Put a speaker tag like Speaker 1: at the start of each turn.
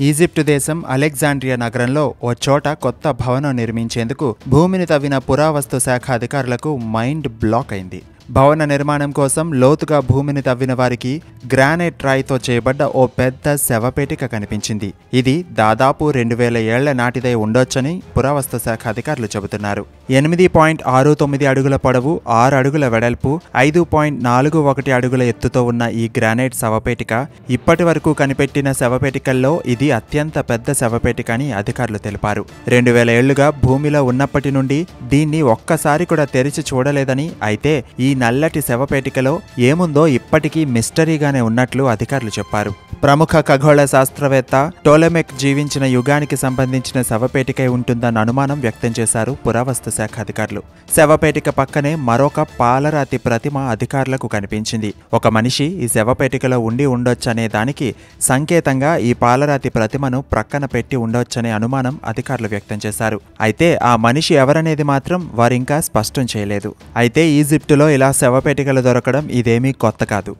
Speaker 1: Egypt దేశం Alexandria నగరంలో ఓ చోట కొత్త భవనం నిర్మించేందుకు భూమిని తవ్విన పురావస్తు శాఖ అధికారులకు మైండ్ బ్లాక్ అయింది. భవన నిర్మాణం కోసం లోతుగా భూమిని తవ్విన వారికి గ్రానైట్ రాయితో చేయబడ్డ ఓ పెద్ద శవపేటిక కనిపించింది. ఇది దాదాపు రెండు వేల ఏళ్ళ నాటిదై ఉండొచ్చని పురావస్తు శాఖ అధికారులు చెబుతున్నారు. ఎనిమిది పాయింట్ ఆరు తొమ్మిది అడుగుల పొడవు ఆరు అడుగుల వెడల్పు ఐదు పాయింట్ నాలుగు ఒకటి అడుగుల ఎత్తుతో ఉన్న ఈ గ్రానైట్ శవపేటిక ఇప్పటి వరకు కనిపెట్టిన శవపేటికల్లో ఇది అత్యంత పెద్ద శవపేటిక అని అధికారులు తెలిపారు. రెండు వేల ఏళ్ళుగా భూమిలో ఉన్నప్పటి నుండి దీన్ని ఒక్కసారి కూడా తెరిచి చూడలేదని అయితే ఈ నల్లటి శవపేటికలో ఏముందో ఇప్పటికీ మిస్టరీగానే ఉన్నట్లు అధికారులు చెప్పారు. ప్రముఖ ఖగోళ శాస్త్రవేత్త టోలెమెక్ జీవించిన యుగానికి సంబంధించిన శవపేటికై ఉంటుందన్న అనుమానం వ్యక్తం చేశారు పురావస్తు శాఖ అధికారులు శవపేటిక పక్కనే మరొక పాలరాతి ప్రతిమ అధికారులకు కనిపించింది. ఒక మనిషి ఈ శవపేటికలో ఉండి ఉండొచ్చనే దానికి సంకేతంగా ఈ పాలరాతి ప్రతిమను ప్రక్కన పెట్టి ఉండొచ్చనే అనుమానం అధికారులు వ్యక్తం చేశారు. అయితే ఆ మనిషి ఎవరనేది మాత్రం వారింకా స్పష్టం చేయలేదు. అయితే ఈజిప్టులో ఇలా శవపేటికలు దొరకడం ఇదేమీ కొత్త కాదు.